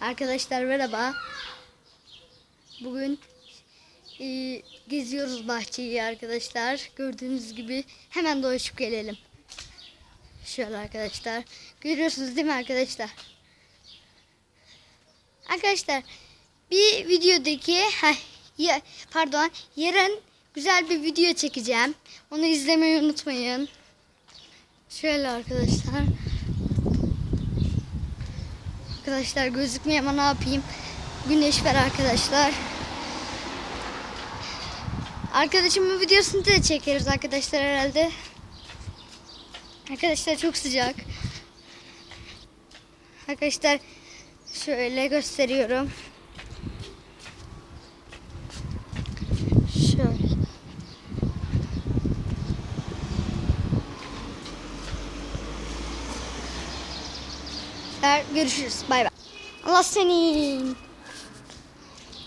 Arkadaşlar merhaba. Bugün e, geziyoruz bahçeyi arkadaşlar. Gördüğünüz gibi hemen dolaşıp gelelim. Şöyle arkadaşlar. Görüyorsunuz değil mi arkadaşlar? Arkadaşlar bir videodaki heh, ya, pardon yarın güzel bir video çekeceğim. Onu izlemeyi unutmayın. Şöyle arkadaşlar. Arkadaşlar gözükmüyor ama ne yapayım? Güneş var arkadaşlar. Arkadaşımın videosunu da çekeriz arkadaşlar herhalde. Arkadaşlar çok sıcak. Arkadaşlar şöyle gösteriyorum. Şöyle. Görüşürüz. Bay bay. Allah senin.